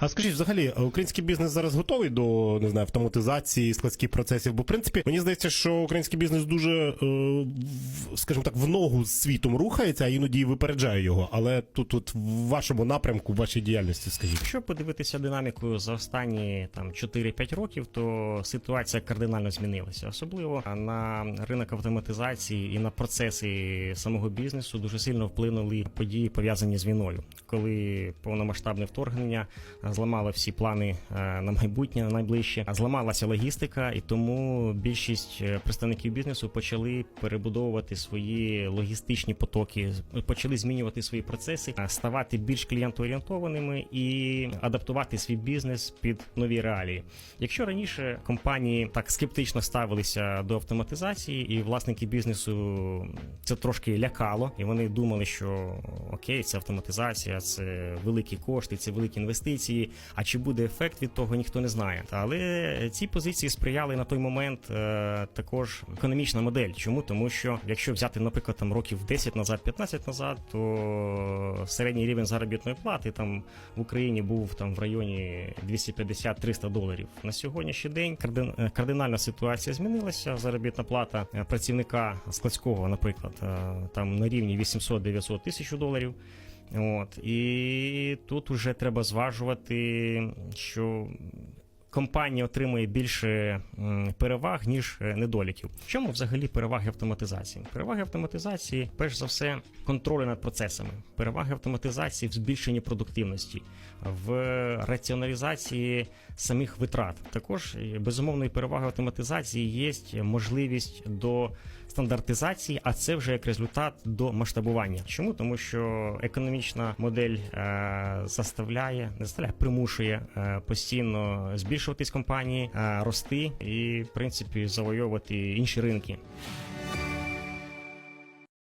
А скажіть, взагалі, український бізнес зараз готовий до не знаю автоматизації складських процесів? Бо в принципі мені здається, що український бізнес дуже, е, скажімо так, в ногу з світом рухається, а іноді випереджає його. Але тут, тут в вашому напрямку, в вашій діяльності, скажіть. Якщо подивитися динаміку за останні там 4-5 років, то ситуація кардинально змінилася. Особливо на ринок автоматизації і на процеси самого бізнесу дуже сильно вплинули події пов'язані з війною, коли повномасштабне вторгнення зламало всі плани е, на майбутнє на найближче, зламалася логістика, і тому більшість е, представників бізнесу почали перебудовувати свої логістичні потоки, почали змінювати свої процеси, е, ставати більш клієнтоорієнтованими і адаптувати свій бізнес під нові реалії. Якщо раніше компанії так скептично ставилися до автоматизації, і власники бізнесу це трошки лякало, і вони думали, що окей, це автоматизація, це великі кошти, це великі інвестиції. А чи буде ефект від того, ніхто не знає. Але ці позиції сприяли на той момент е, також економічна модель. Чому? Тому що якщо взяти, наприклад, там років 10 назад, 15 назад, то середній рівень заробітної плати там в Україні був там в районі 250-300 доларів. На сьогоднішній день е, кардинальна ситуація змінилася. Заробітна плата е, працівника складського, наприклад, е, там на рівні 800-900 тисяч доларів. От. І тут уже треба зважувати, що компанія отримує більше переваг ніж е, недоліків. В чому взагалі переваги автоматизації? Переваги автоматизації, перш за все, контролю над процесами. Переваги автоматизації в збільшенні продуктивності, в раціоналізації самих витрат. Також е, безумовною перевагою автоматизації є можливість до стандартизації, а це вже як результат до масштабування. Чому? Тому що економічна модель е, заставляє, не заставляє, примушує е, постійно збільшуватись компанії, е, рости і, в принципі, завойовувати інші ринки.